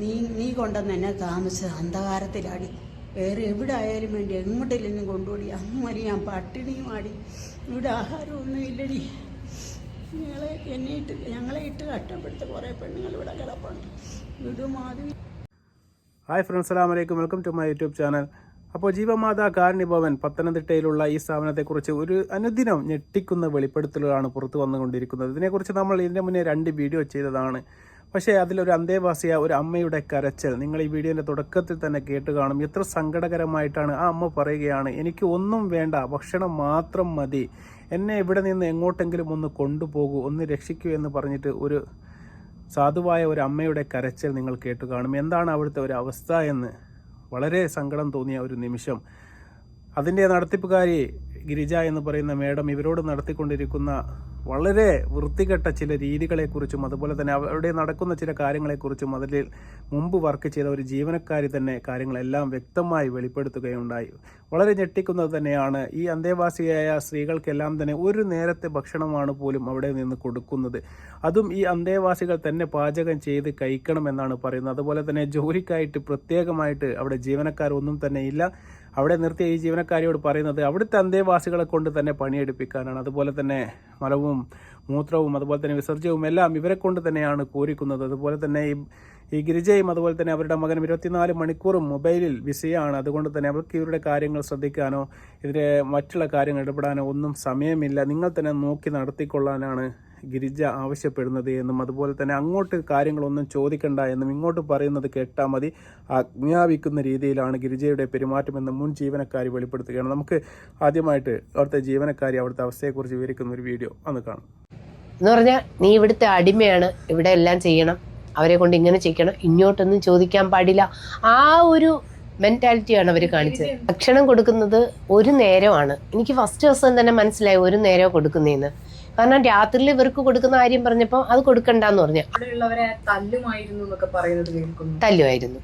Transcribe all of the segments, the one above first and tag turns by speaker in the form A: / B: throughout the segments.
A: നീ നീ കൊണ്ടുവന്ന് എന്നെ താമസിച്ച അന്ധകാരത്തിലാടി. വേറെ എവിടെ ആയാലും വേണ്ടി എങ്ങോട്ടില്ലെന്നും കൊണ്ടുപോടി. അമ്മരി ഞാൻ പട്ടിണിയും ആടി ഇവിടെ ആഹാരമൊന്നും ഇല്ലടി. ഞങ്ങളെ എന്നെ ഇട്ട് ഞങ്ങളെ ഇട്ട് കഷ്ടപ്പെടുത്ത കുറേ പെണ്ണുങ്ങൾ ഇവിടെ കിടപ്പുണ്ട്. വിടുമാതി
B: ഹായ് ഫ്രണ്ട്സ് അസ്സലാമു വലൈക്കും welcome to my YouTube channel. അപ്പോൾ ജീവമാതാ കാരുണ്യഭവൻ പത്തനംതിട്ടയിലുള്ള ഈ സ്ഥാപനത്തെക്കുറിച്ച് ഒരു അനുദിനം ഞെട്ടിക്കുന്ന വെളിപ്പെടുത്തലുകളാണ് പുറത്തു വന്നുകൊണ്ടിരിക്കുന്നത്. ഇതിനെക്കുറിച്ച് നമ്മൾ ഇതിന്റെ മുന്നേ രണ്ട് വീഡിയോ ചെയ്തതാണ്. പക്ഷേ അതിലൊരു അന്തേവാസിയ ഒരു അമ്മയുടെ കരച്ചൽ. നിങ്ങൾ ഈ വീഡിയോന്റെ തുടക്കത്തിൽ തന്നെ കേട്ട് കാണും. എത്ര സങ്കടകരമായിട്ടാണ് ആ അമ്മ പറയുകയാണ് എനിക്ക് ഒന്നും വേണ്ട ഭക്ഷണം മാത്രം മതി. എന്നെ ഇവിടെ നിന്ന് എങ്ങോട്ടെങ്കിലും ഒന്ന് കൊണ്ടുപോകൂ ഒന്ന് രക്ഷിക്കൂ എന്ന് പറഞ്ഞിട്ട് ഒരു സാധുവായ ഒരു അമ്മയുടെ കരച്ചൽ നിങ്ങൾ കേട്ട് കാണും. എന്താണ് അവിടുത്തെ ഒരു അവസ്ഥ എന്ന് വളരെ സങ്കടം തോന്നിയ ഒരു നിമിഷം. അതിന്റെ നടത്തിപ്പുകാരി ഗിരിജ എന്ന് പറയുന്ന മേഡം ഇവരോട് നടത്തിക്കൊണ്ടിരിക്കുന്ന വളരെ വൃത്തികെട്ട ചില രീതികളെക്കുറിച്ചും അതുപോലെ തന്നെ അവിടെ നടക്കുന്ന ചില കാര്യങ്ങളെക്കുറിച്ചും അതിൽ മുമ്പ് വർക്ക് ചെയ്ത ഒരു ജീവനക്കാരി തന്നെ കാര്യങ്ങളെല്ലാം വ്യക്തമായി വെളിപ്പെടുത്തുകയുണ്ടായി. വളരെ ഞെട്ടിക്കുന്നത് തന്നെയാണ് ഈ അന്തേവാസിയായ സ്ത്രീകൾക്കെല്ലാം തന്നെ ഒരു നേരത്തെ ഭക്ഷണമാണ് പോലും അവിടെ നിന്ന് കൊടുക്കുന്നത്. അതും ഈ അന്തേവാസികൾ തന്നെ പാചകം ചെയ്ത് കഴിക്കണമെന്നാണ് പറയുന്നത്. അതുപോലെ തന്നെ ജോലിക്കായിട്ട് പ്രത്യേകമായിട്ട് അവിടെ ജീവനക്കാരൊന്നും തന്നെ ഇല്ല. അവിടെ നിർത്തിയ ഈ ജീവനക്കാരിയോട് പറയുന്നത് അവിടുത്തെ അന്തേവാസികളെ കൊണ്ട് തന്നെ പണിയെടുപ്പിക്കാനാണ്. അതുപോലെ തന്നെ മലവും മൂത്രവും അതുപോലെ തന്നെ വിസർജ്യവും എല്ലാം ഇവരെ കൊണ്ട് തന്നെയാണ് കോരിക്കുന്നത്. അതുപോലെ തന്നെ ഈ ഈ ഗിരിജയും അതുപോലെ തന്നെ അവരുടെ മകനും ഇരുപത്തിനാല് മണിക്കൂറും മൊബൈലിൽ ബിസിയാണ്. അതുകൊണ്ട് തന്നെ അവർക്ക് ഇവരുടെ കാര്യങ്ങൾ ശ്രദ്ധിക്കാനോ ഇതിലെ മറ്റുള്ള കാര്യങ്ങൾ ഇടപെടാനോ ഒന്നും സമയമില്ല. നിങ്ങൾ തന്നെ നോക്കി നടത്തിക്കൊള്ളാനാണ് ഗിരിജ ആവശ്യപ്പെടുന്നത് എന്നും അതുപോലെ തന്നെ അങ്ങോട്ട് കാര്യങ്ങളൊന്നും ചോദിക്കണ്ട എന്നും ഇങ്ങോട്ട് പറയുന്നത് കേട്ടാൽ മതി. ആജ്ഞാപിക്കുന്ന രീതിയിലാണ് ഗിരിജയുടെ പെരുമാറ്റമെന്ന് മുൻ ജീവനക്കാരി വെളിപ്പെടുത്തുകയാണ്. നമുക്ക് ആദ്യമായിട്ട് അവിടുത്തെ ജീവനക്കാരി അവിടുത്തെ അവസ്ഥയെക്കുറിച്ച് വിവരിക്കുന്ന ഒരു വീഡിയോ അന്ന് കാണാം.
C: എന്ന് പറഞ്ഞാൽ നീ ഇവിടുത്തെ അടിമയാണ്. ഇവിടെ എല്ലാം ചെയ്യണം. അവരെ കൊണ്ട് ഇങ്ങനെ ചെയ്യണം ഇങ്ങോട്ടൊന്നും ചോദിക്കാൻ പാടില്ല. ആ ഒരു മെന്റാലിറ്റിയാണ് അവർ കാണിച്ചത്. ഭക്ഷണം കൊടുക്കുന്നത് ഒരു നേരമാണ്. എനിക്ക് ഫസ്റ്റ് ദിവസം തന്നെ മനസ്സിലായി ഒരു നേരം കൊടുക്കുന്നതെന്ന് കാരണം രാത്രിയിൽ ഇവർക്ക് കൊടുക്കുന്ന കാര്യം പറഞ്ഞപ്പോൾ അത് കൊടുക്കണ്ടെന്ന് പറഞ്ഞു.
D: തല്ലുമായിരുന്നു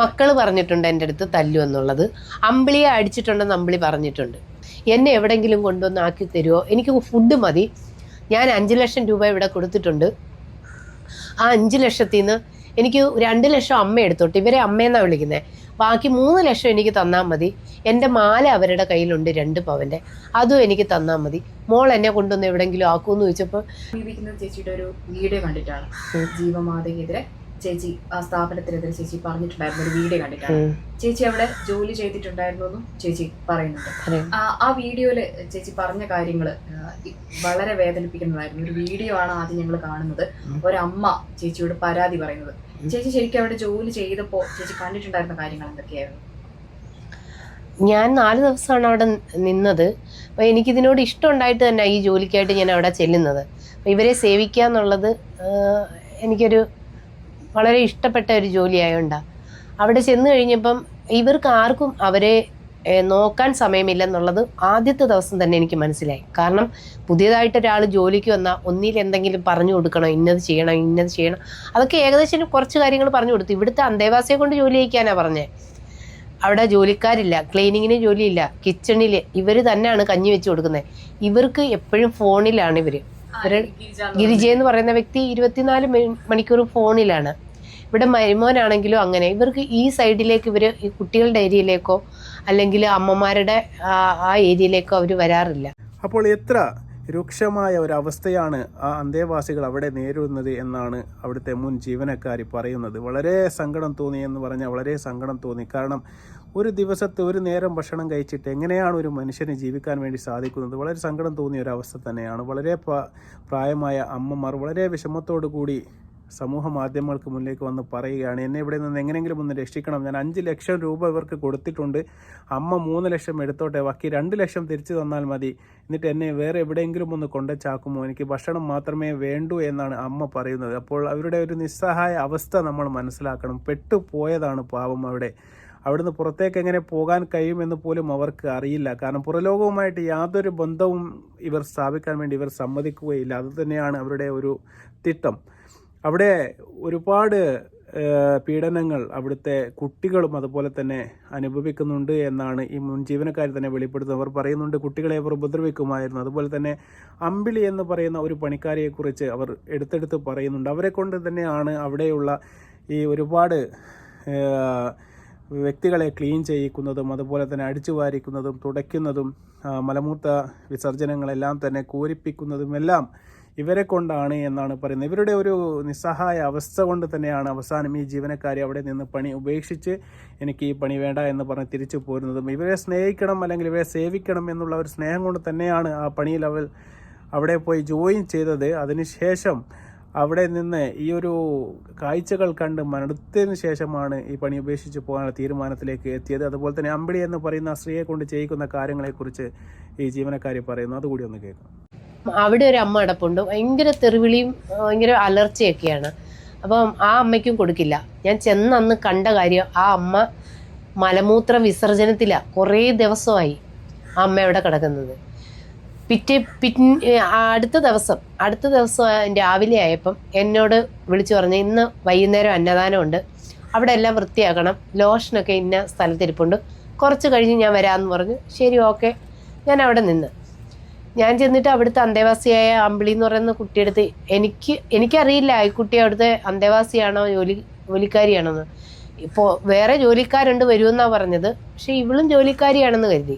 C: മക്കൾ പറഞ്ഞിട്ടുണ്ട് എന്റെ അടുത്ത് തല്ലു എന്നുള്ളത്. അമ്പിളിയെ അടിച്ചിട്ടുണ്ടെന്ന് അമ്പിളി പറഞ്ഞിട്ടുണ്ട്. എന്നെ എവിടെങ്കിലും കൊണ്ടുവന്ന് ആക്കി തരുമോ എനിക്ക് ഫുഡ് മതി. ഞാൻ അഞ്ച് ലക്ഷം രൂപ ഇവിടെ കൊടുത്തിട്ടുണ്ട്. ആ അഞ്ച് ലക്ഷത്തിൽ നിന്ന് എനിക്ക് രണ്ട് ലക്ഷം അമ്മ എടുത്തോട്ട്. ഇവരെ അമ്മയെന്നാണ് വിളിക്കുന്നത് ബാക്കി മൂന്ന് ലക്ഷം എനിക്ക് തന്നാൽ മതി. എന്റെ മാല അവരുടെ കയ്യിലുണ്ട് രണ്ട് പവന്റെ. അതും എനിക്ക് തന്നാൽ മതി. മോൾ എന്നെ കൊണ്ടുവന്ന് എവിടെങ്കിലും ആക്കുമെന്ന് ചോദിച്ചപ്പോൾ
D: ചേച്ചിയുടെ ഒരു വീഡിയോ കണ്ടിട്ടാണ്. ജീവമാതയ്ക്കെതിരെ ചേച്ചി ആ സ്ഥാപനത്തിനെതിരെ ചേച്ചി പറഞ്ഞിട്ടുണ്ടായിരുന്നു ഒരു വീഡിയോ കണ്ടിട്ടാണ്. ചേച്ചി അവിടെ ജോലി ചെയ്തിട്ടുണ്ടായിരുന്നു എന്നും ചേച്ചി പറയുന്നുണ്ട്.
C: പറയും.
D: ആ ആ വീഡിയോയിൽ ചേച്ചി പറഞ്ഞ കാര്യങ്ങൾ വളരെ വേദനിപ്പിക്കുന്നതായിരുന്നു. ഒരു വീഡിയോ ആണ് ആദ്യം ഞങ്ങൾ കാണുന്നത്. ഒരമ്മ ചേച്ചിയോട് പരാതി പറയുന്നത്. ചേച്ചി ശരിക്കും അവിടെ ജോലി ചെയ്തപ്പോ ചേച്ചി കണ്ടിട്ടുണ്ടായിരുന്ന കാര്യങ്ങൾ എന്തൊക്കെയായിരുന്നു?
C: ഞാൻ നാല് ദിവസമാണ് അവിടെ നിന്നത്. അപ്പോൾ എനിക്കിതിനോട് ഇഷ്ടമുണ്ടായിട്ട് തന്നെ ഈ ജോലിക്കായിട്ട് ഞാൻ അവിടെ ചെല്ലുന്നത്. അപ്പോൾ ഇവരെ സേവിക്കുക എന്നുള്ളത് എനിക്കൊരു വളരെ ഇഷ്ടപ്പെട്ട ഒരു ജോലിയായോണ്ടാണ് അവിടെ ചെന്ന് കഴിഞ്ഞപ്പം ഇവർക്ക് ആർക്കും അവരെ നോക്കാൻ സമയമില്ലെന്നുള്ളത് ആദ്യത്തെ ദിവസം തന്നെ എനിക്ക് മനസ്സിലായി. കാരണം പുതിയതായിട്ട് ഒരാൾ ജോലിക്ക് വന്നാൽ ഒന്നിൽ എന്തെങ്കിലും പറഞ്ഞു കൊടുക്കണം ഇന്നത് ചെയ്യണം ഇന്നത് ചെയ്യണം. അതൊക്കെ ഏകദേശം കുറച്ച് കാര്യങ്ങൾ പറഞ്ഞു കൊടുത്തു. ഇവിടുത്തെ അന്തേവാസിയെ കൊണ്ട് ജോലി ചെയ്യിക്കാനാണ് പറഞ്ഞത് അവിടെ ജോലിക്കാരില്ല ക്ലീനിങ്ങിന് ജോലിയില്ല കിച്ചണിൽ ഇവർ തന്നെയാണ് കഞ്ഞി വെച്ച് കൊടുക്കുന്നത്. ഇവർക്ക് എപ്പോഴും ഫോണിലാണ് ഇവർ ഗിരിജ എന്ന് പറയുന്ന വ്യക്തി ഇരുപത്തിനാല് മണി- മണിക്കൂർ ഫോണിലാണ്. ഇവിടെ മരുമോനാണെങ്കിലും അങ്ങനെ. ഇവർക്ക് ഈ സൈഡിലേക്ക് ഇവർ ഈ കുട്ടികളുടെ ഏരിയയിലേക്കോ അല്ലെങ്കിൽ അമ്മമാരുടെ ആ ഏരിയയിലേക്കോ അവർ വരാറില്ല.
B: അപ്പോൾ എത്ര രൂക്ഷമായ ഒരു അവസ്ഥയാണ് ആ അന്തേവാസികൾ അവിടെ നേരിടുന്നത് എന്നാണ് അവിടുത്തെ മുൻ ജീവനക്കാർ പറയുന്നത്. വളരെ സങ്കടം തോന്നി എന്ന് പറഞ്ഞാൽ വളരെ സങ്കടം തോന്നി. കാരണം ഒരു ദിവസത്തെ ഒരു നേരം ഭക്ഷണം കഴിച്ചിട്ട് എങ്ങനെയാണ് ഒരു മനുഷ്യനെ ജീവിക്കാൻ വേണ്ടി സാധിക്കുന്നത്? വളരെ സങ്കടം തോന്നിയ ഒരു അവസ്ഥ തന്നെയാണ്. വളരെ പ്രായമായ അമ്മമാർ വളരെ വിഷമത്തോടു കൂടി സമൂഹ മാധ്യമങ്ങൾക്ക് മുന്നിലേക്ക് വന്ന് പറയുകയാണ് എന്നെ ഇവിടെ നിന്ന് എങ്ങനെയെങ്കിലും ഒന്ന് രക്ഷിക്കണം. ഞാൻ അഞ്ച് ലക്ഷം രൂപ ഇവർക്ക് കൊടുത്തിട്ടുണ്ട്. അമ്മ മൂന്ന് ലക്ഷം എടുത്തോട്ടെ ബാക്കി രണ്ട് ലക്ഷം തിരിച്ചു തന്നാൽ മതി. എന്നിട്ട് എന്നെ വേറെ എവിടെയെങ്കിലും ഒന്ന് കൊണ്ടുവച്ചാക്കുമോ എനിക്ക് ഭക്ഷണം മാത്രമേ വേണ്ടൂ എന്നാണ് അമ്മ പറയുന്നത്. അപ്പോൾ അവരുടെ ഒരു നിസ്സഹായ അവസ്ഥ നമ്മൾ മനസ്സിലാക്കണം. പെട്ടുപോയതാണ് പാവം അവിടെ. അവിടുന്ന് പുറത്തേക്ക് എങ്ങനെ പോകാൻ കഴിയുമെന്ന് പോലും അവർക്ക് അറിയില്ല. കാരണം പുറലോകവുമായിട്ട് യാതൊരു ബന്ധവും ഇവർ സ്ഥാപിക്കാൻ വേണ്ടി ഇവർ സമ്മതിക്കുകയില്ല. അതുതന്നെയാണ് അവരുടെ ഒരു തിട്ടം. അവിടെ ഒരുപാട് പീഡനങ്ങൾ അവിടുത്തെ കുട്ടികളും അതുപോലെ തന്നെ അനുഭവിക്കുന്നുണ്ട് എന്നാണ് ഈ മുൻ ജീവനക്കാർ തന്നെ വെളിപ്പെടുത്തുന്നത്. അവർ പറയുന്നുണ്ട് കുട്ടികളെ അവർ ഉപദ്രവിക്കുമായിരുന്നു. അതുപോലെ തന്നെ അമ്പിളി എന്ന് പറയുന്ന ഒരു പണിക്കാരിയെക്കുറിച്ച് അവർ എടുത്തെടുത്ത് പറയുന്നുണ്ട്. അവരെ കൊണ്ട് തന്നെയാണ് അവിടെയുള്ള ഈ ഒരുപാട് വ്യക്തികളെ ക്ലീൻ ചെയ്യിക്കുന്നതും അതുപോലെ തന്നെ അടിച്ചു വാരിക്കുന്നതും തുടയ്ക്കുന്നതും മലമൂത്ത വിസർജനങ്ങളെല്ലാം തന്നെ കൂരിപ്പിക്കുന്നതുമെല്ലാം ഇവരെ കൊണ്ടാണ് എന്നാണ് പറയുന്നത്. ഇവരുടെ ഒരു നിസ്സഹായ അവസ്ഥ കൊണ്ട് തന്നെയാണ് അവസാനം ഈ ജീവനക്കാരി അവിടെ നിന്ന് പണി ഉപേക്ഷിച്ച് എനിക്ക് ഈ പണി വേണ്ട എന്ന് പറഞ്ഞ് തിരിച്ചു പോരുന്നതും. ഇവരെ സ്നേഹിക്കണം അല്ലെങ്കിൽ ഇവരെ സേവിക്കണം എന്നുള്ള ഒരു സ്നേഹം കൊണ്ട് തന്നെയാണ് ആ പണിയിൽ അവൾ അവിടെ പോയി ജോയിൻ ചെയ്തത്. അതിനുശേഷം അവിടെ നിന്ന് ഈ ഒരു കാഴ്ചകൾ കണ്ട് മടുത്തതിന് ശേഷമാണ് ഈ പണി ഉപേക്ഷിച്ച് പോകാനുള്ള തീരുമാനത്തിലേക്ക് എത്തിയത്. അതുപോലെ തന്നെ അമ്പിളി എന്ന് പറയുന്ന സ്ത്രീയെ കൊണ്ട് ചെയ്യിക്കുന്ന കാര്യങ്ങളെക്കുറിച്ച് ഈ ജീവനക്കാരി പറയുന്നു. അതുകൂടി ഒന്ന് കേൾക്കാം.
C: അവിടെ ഒരു അമ്മ അടപ്പുണ്ട്. ഭയങ്കര തെറിവിളിയും ഭയങ്കര അലർച്ചയൊക്കെയാണ്. അപ്പം ആ അമ്മയ്ക്കും കൊടുക്കില്ല. ഞാൻ ചെന്ന് അന്ന് കണ്ട കാര്യം ആ അമ്മ മലമൂത്ര വിസർജനത്തിലാണ് കുറേ ദിവസമായി ആ അമ്മ അവിടെ കിടക്കുന്നത്. പിറ്റേ പിൻ അടുത്ത ദിവസം അടുത്ത ദിവസം രാവിലെ ആയപ്പം എന്നോട് വിളിച്ചു പറഞ്ഞു ഇന്ന് വൈകുന്നേരം അന്നദാനമുണ്ട്. അവിടെ എല്ലാം വൃത്തിയാക്കണം. ലോഷനൊക്കെ ഇന്ന സ്ഥലത്തിരിപ്പുണ്ട്. കുറച്ച് കഴിഞ്ഞ് ഞാൻ വരാമെന്ന് പറഞ്ഞു. ശരി ഓക്കെ. ഞാൻ അവിടെ നിന്ന്. ഞാൻ ചെന്നിട്ട് അവിടുത്തെ അന്തേവാസിയായ അമ്പിളി എന്ന് പറയുന്ന കുട്ടിയെടുത്ത് എനിക്ക് എനിക്കറിയില്ല ഈ കുട്ടി അവിടുത്തെ അന്തേവാസിയാണോ ജോലി ജോലിക്കാരിയാണെന്ന്. ഇപ്പോൾ വേറെ ജോലിക്കാരുണ്ട് വരുമെന്നാണ് പറഞ്ഞത്. പക്ഷെ ഇവളും ജോലിക്കാരിയാണെന്ന് കരുതി.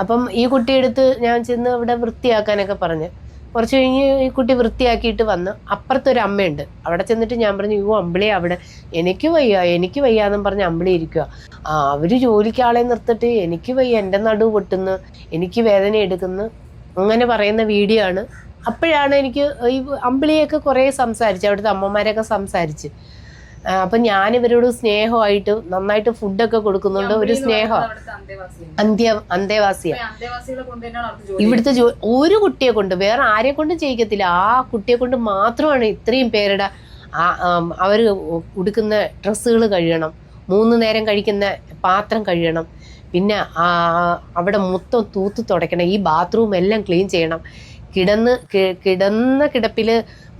C: അപ്പം ഈ കുട്ടിയെടുത്ത് ഞാൻ ചെന്ന് അവിടെ വൃത്തിയാക്കാനൊക്കെ പറഞ്ഞ്. കുറച്ച് കഴിഞ്ഞ് ഈ കുട്ടി വൃത്തിയാക്കിയിട്ട് വന്ന് അപ്പുറത്തൊരു അമ്മയുണ്ട്. അവിടെ ചെന്നിട്ട് ഞാൻ പറഞ്ഞു യോ അമ്പിളി അവിടെ. എനിക്ക് വയ്യ എനിക്ക് വയ്യാന്നും പറഞ്ഞ് അമ്പിളി ഇരിക്കുക ആ അവർ ജോലിക്ക് ആളെ നിർത്തിട്ട് എനിക്ക് വയ്യ എന്റെ നടു പൊട്ടുന്നു എനിക്ക് വേദന എടുക്കുന്നു അങ്ങനെ പറയുന്ന വീഡിയോ ആണ്. അപ്പോഴാണ് എനിക്ക് ഈ അമ്പിളിയൊക്കെ കുറേ സംസാരിച്ച് അവിടുത്തെ അമ്മമാരൊക്കെ സംസാരിച്ച്. അപ്പൊ ഞാൻ ഇവരോട് സ്നേഹമായിട്ട് നന്നായിട്ട് ഫുഡൊക്കെ കൊടുക്കുന്നുണ്ട്. ഒരു സ്നേഹം അന്ത്യ അന്തേവാസിയ. ഇവിടുത്തെ ഒരു കുട്ടിയെ കൊണ്ട് വേറെ ആരെ കൊണ്ടും ചെയ്യിക്കത്തില്ല. ആ കുട്ടിയെ കൊണ്ട് മാത്രമാണ് ഇത്രയും പേരുടെ അവർ അവർ ഉടുക്കുന്ന ഡ്രസ്സുകൾ കഴിയണം മൂന്ന് നേരം കഴിക്കുന്ന പാത്രം കഴിയണം പിന്നെ ആ അവിടെ മൊത്തം തൂത്ത് തുടയ്ക്കണം. ഈ ബാത്റൂം എല്ലാം ക്ലീൻ ചെയ്യണം. കിടന്ന് കിടന്ന കിടപ്പിൽ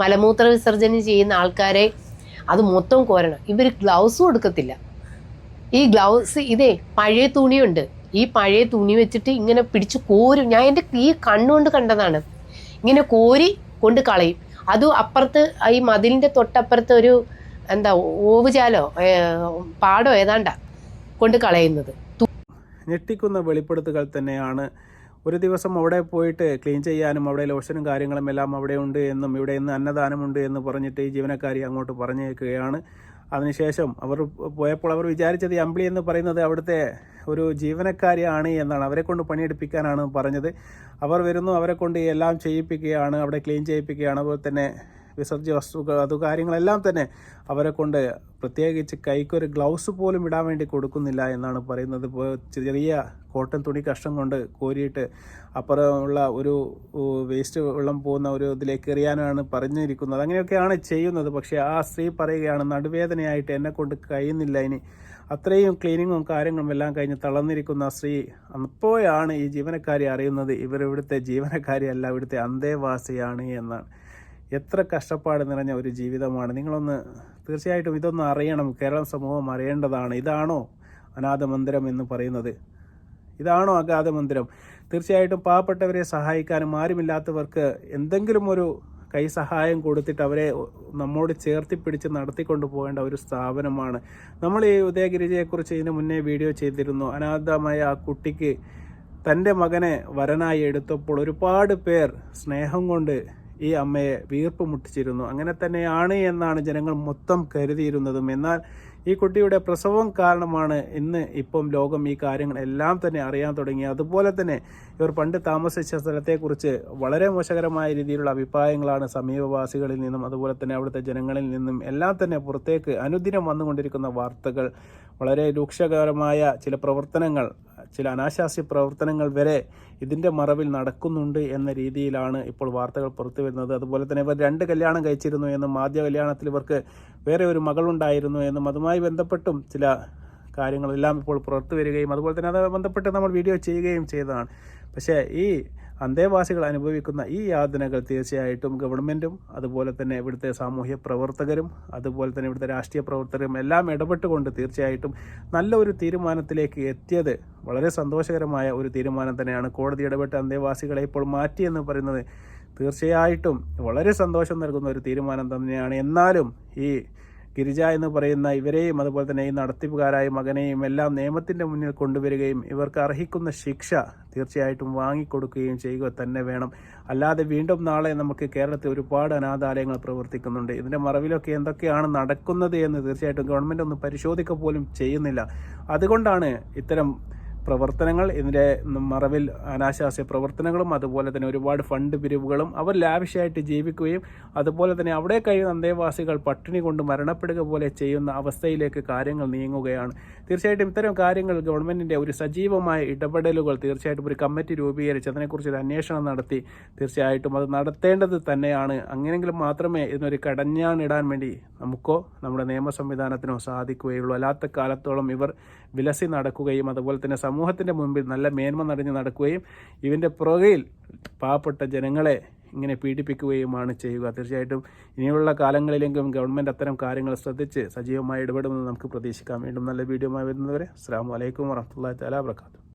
C: മലമൂത്ര വിസർജനം ചെയ്യുന്ന ആൾക്കാരെ അത് മൊത്തം കോരണം. ഇവർ ഗ്ലൗസ് കൊടുക്കത്തില്ല ഈ ഗ്ലൗസ് ഇതേ പഴയ തുണിയുണ്ട്. ഈ പഴയ തുണി വെച്ചിട്ട് ഇങ്ങനെ പിടിച്ച് കോരും. ഞാൻ എന്റെ ഈ കണ്ണുകൊണ്ട് കണ്ടതാണ്. ഇങ്ങനെ കോരി കൊണ്ട് കളയും. അതും അപ്പുറത്ത് ഈ മതിലിന്റെ തൊട്ടപ്പുറത്ത് ഒരു എന്താ ഓവുചാലോ പാടോ ഏതാണ്ടാ കൊണ്ട് കളയുന്നത്.
B: ഞെട്ടിക്കുന്ന വെളിപ്പെടുത്തുകൾ തന്നെയാണ് ഒരു ദിവസം അവിടെ പോയിട്ട് ക്ലീൻ ചെയ്യാനും അവിടെ ലോഷനും കാര്യങ്ങളും എല്ലാം അവിടെ ഉണ്ട് എന്നും ഇവിടെ ഇന്ന് അന്നദാനമുണ്ട് എന്ന് പറഞ്ഞിട്ട് ഈ ജീവനക്കാരി അങ്ങോട്ട് പറഞ്ഞേക്കുകയാണ്. അതിനുശേഷം അവർ പോയപ്പോൾ അവർ വിചാരിച്ചത് അമ്പിളി എന്ന് പറയുന്നത് അവിടുത്തെ ഒരു ജീവനക്കാരിയാണ് എന്നാണ്. അവരെ കൊണ്ട് പണിയെടുപ്പിക്കാനാണ് പറഞ്ഞത്. അവർ വരുന്നു അവരെ കൊണ്ട് എല്ലാം ചെയ്യിപ്പിക്കുകയാണ് അവിടെ ക്ലീൻ ചെയ്യിപ്പിക്കുകയാണ്. അതുപോലെ തന്നെ വിസർജ്യ വസ്തുക്കൾ അത് കാര്യങ്ങളെല്ലാം തന്നെ അവരെ കൊണ്ട് പ്രത്യേകിച്ച് കൈക്കൊരു ഗ്ലൗസ് പോലും ഇടാൻ വേണ്ടി കൊടുക്കുന്നില്ല എന്നാണ് പറയുന്നത്. ഇപ്പോൾ ചെറിയ കോട്ടൺ തുണി കഷ്ണം കൊണ്ട് കോരിയിട്ട് അപ്പുറമുള്ള ഒരു വേസ്റ്റ് വെള്ളം പോകുന്ന ഒരു ഇതിലേക്ക് എറിയാനാണ് പറഞ്ഞിരിക്കുന്നത്. അങ്ങനെയൊക്കെയാണ് ചെയ്യുന്നത്. പക്ഷേ ആ സ്ത്രീ പറയുകയാണ് നടുവേദനയായിട്ട് എന്നെ കൊണ്ട് കഴിയുന്നില്ല ഇനി. അത്രയും ക്ലീനിങ്ങും കാര്യങ്ങളും എല്ലാം കഴിഞ്ഞ് തളർന്നിരിക്കുന്ന സ്ത്രീ അപ്പോഴാണ് ഈ ജീവനക്കാരി അറിയുന്നത്. ഇവർ ഇവിടുത്തെ ജീവനക്കാരിയല്ല ഇവിടുത്തെ അന്തേവാസിയാണ് എന്നാണ്. എത്ര കഷ്ടപ്പാട് നിറഞ്ഞ ഒരു ജീവിതമാണ്. നിങ്ങളൊന്ന് തീർച്ചയായിട്ടും ഇതൊന്ന് അറിയണം. കേരളം സമൂഹം അറിയേണ്ടതാണ്. ഇതാണോ അനാഥ മന്ദിരം എന്ന് പറയുന്നത്? ഇതാണോ അഗാധ മന്ദിരം തീർച്ചയായിട്ടും പാവപ്പെട്ടവരെ സഹായിക്കാനും ആരുമില്ലാത്തവർക്ക് എന്തെങ്കിലും ഒരു കൈ സഹായം കൊടുത്തിട്ട് അവരെ നമ്മോട് ചേർത്തി പിടിച്ച് നടത്തിക്കൊണ്ട് പോകേണ്ട ഒരു സ്ഥാപനമാണ്. നമ്മൾ ഈ ഉദയഗിരിജയെക്കുറിച്ച് ഇതിന് മുന്നേ വീഡിയോ ചെയ്തിരുന്നു. അനാഥമായ ആ കുട്ടിക്ക് തന്റെ മകനെ വരനായി എടുത്തപ്പോൾ ഒരുപാട് പേർ സ്നേഹം കൊണ്ട് ഈ അമ്മയെ വീർപ്പ് മുട്ടിച്ചിരുന്നു. അങ്ങനെ തന്നെയാണ് എന്നാണ് ജനങ്ങൾ മൊത്തം കരുതിയിരുന്നതും. എന്നാൽ ഈ കുട്ടിയുടെ പ്രസവം കാരണമാണ് ഇന്ന് ഇപ്പം ലോകം ഈ കാര്യങ്ങളെല്ലാം തന്നെ അറിയാൻ തുടങ്ങി. അതുപോലെ തന്നെ ഇവർ പണ്ട് താമസിച്ച സ്ഥലത്തെക്കുറിച്ച് വളരെ മോശകരമായ രീതിയിലുള്ള അഭിപ്രായങ്ങളാണ് സമീപവാസികളിൽ നിന്നും അതുപോലെ തന്നെ അവിടുത്തെ ജനങ്ങളിൽ നിന്നും എല്ലാം തന്നെ പുറത്തേക്ക് അനുദിനം വന്നുകൊണ്ടിരിക്കുന്ന വാർത്തകൾ. വളരെ രൂക്ഷകരമായ ചില പ്രവർത്തനങ്ങൾ ചില അനാശാസ്യ പ്രവർത്തനങ്ങൾ വരെ ഇതിന്റെ മറവിൽ നടക്കുന്നുണ്ട് എന്ന രീതിയിലാണ് ഇപ്പോൾ വാർത്തകൾ പുറത്തു വരുന്നത്. അതുപോലെ തന്നെ ഇവർ രണ്ട് കല്യാണം കഴിച്ചിരുന്നു എന്നും ആദ്യ കല്യാണത്തിൽ ഇവർക്ക് വേറെ ഒരു മകളുണ്ടായിരുന്നു എന്നും അതുമായി ബന്ധപ്പെട്ടും ചില കാര്യങ്ങളെല്ലാം ഇപ്പോൾ പുറത്തു വരികയും അതുപോലെ തന്നെ അത് ബന്ധപ്പെട്ട് നമ്മൾ വീഡിയോ ചെയ്യുകയും ചെയ്തതാണ്. പക്ഷേ ഈ അന്തേവാസികൾ അനുഭവിക്കുന്ന ഈ യാതനകൾ തീർച്ചയായിട്ടും ഗവൺമെന്റും അതുപോലെ തന്നെ ഇവിടുത്തെ സാമൂഹ്യ പ്രവർത്തകരും അതുപോലെ തന്നെ ഇവിടുത്തെ രാഷ്ട്രീയ പ്രവർത്തകരും എല്ലാം ഇടപെട്ടുകൊണ്ട് തീർച്ചയായിട്ടും നല്ല ഒരു തീരുമാനത്തിലേക്ക് എത്തിയത് വളരെ സന്തോഷകരമായ ഒരു തീരുമാനം തന്നെയാണ് കോടതി ഇടപെട്ട് അന്തേവാസികളെ ഇപ്പോൾ മാറ്റിയെന്ന് പറയുന്നത്. തീർച്ചയായിട്ടും വളരെ സന്തോഷം നൽകുന്ന ഒരു തീരുമാനം തന്നെയാണ്. എന്നാലും ഈ ഗിരിജ എന്ന് പറയുന്ന ഇവരെയും അതുപോലെ തന്നെ ഈ നടത്തിപ്പുകാരായ മകനെയും എല്ലാം നിയമത്തിന്റെ മുന്നിൽ കൊണ്ടുവരികയും ഇവർക്ക് അർഹിക്കുന്ന ശിക്ഷ തീർച്ചയായിട്ടും വാങ്ങിക്കൊടുക്കുകയും ചെയ്യുക തന്നെ വേണം. അല്ലാതെ വീണ്ടും നാളെ നമുക്ക് കേരളത്തിൽ ഒരുപാട് അനാഥാലയങ്ങൾ പ്രവർത്തിക്കുന്നുണ്ട്. ഇതിന്റെ മറവിലൊക്കെ എന്തൊക്കെയാണ് നടക്കുന്നത് എന്ന് തീർച്ചയായിട്ടും ഗവൺമെന്റ് ഒന്ന് പരിശോധിക്കുക പോലും ചെയ്യുന്നില്ല. അതുകൊണ്ടാണ് ഇത്തരം പ്രവർത്തനങ്ങൾ ഇതിന്റെ മറവിൽ അനാശാസ്യ പ്രവർത്തനങ്ങളും അതുപോലെ തന്നെ ഒരുപാട് ഫണ്ട് പിരിവുകളും അവർ ലാവിഷായിട്ട് ജീവിക്കുകയും അതുപോലെ തന്നെ അവിടെ കഴിയുന്ന അന്തേവാസികൾ പട്ടിണി കൊണ്ട് മരണപ്പെടുക പോലെ ചെയ്യുന്ന അവസ്ഥയിലേക്ക് കാര്യങ്ങൾ നീങ്ങുകയാണ്. തീർച്ചയായിട്ടും ഇത്തരം കാര്യങ്ങൾ ഗവൺമെന്റിന്റെ ഒരു സജീവമായ ഇടപെടലുകൾ തീർച്ചയായിട്ടും ഒരു കമ്മിറ്റി രൂപീകരിച്ച് അതിനെക്കുറിച്ച് ഒരു അന്വേഷണം നടത്തി തീർച്ചയായിട്ടും അത് നടത്തേണ്ടത് തന്നെയാണ്. അങ്ങനെയെങ്കിലും മാത്രമേ ഇതിനൊരു കടഞ്ഞാണിടാൻ വേണ്ടി നമുക്കോ നമ്മുടെ നിയമ സംവിധാനത്തിനോ സാധിക്കുകയുള്ളൂ. അല്ലാത്ത കാലത്തോളം ഇവർ വിലസി നടക്കുകയും അതുപോലെ തന്നെ സമൂഹത്തിന്റെ മുമ്പിൽ നല്ല മേന്മ നടഞ്ഞു നടക്കുകയും ഇവന്റെ പുറകിൽ പാവപ്പെട്ട ജനങ്ങളെ ഇങ്ങനെ പീഡിപ്പിക്കുകയുമാണ് ചെയ്യുക. തീർച്ചയായിട്ടും ഇനിയുള്ള കാലങ്ങളിലെങ്കിലും ഗവൺമെന്റ് അത്തരം കാര്യങ്ങൾ ശ്രദ്ധിച്ച് സജീവമായി ഇടപെടുമെന്ന് നമുക്ക് പ്രതീക്ഷിക്കാം. വീണ്ടും നല്ല വീഡിയോ ആയി വരുന്നവരെ അസ്സാം വലൈക്കും വറഹമുല്ലാ തലാ വർക്കാത്തു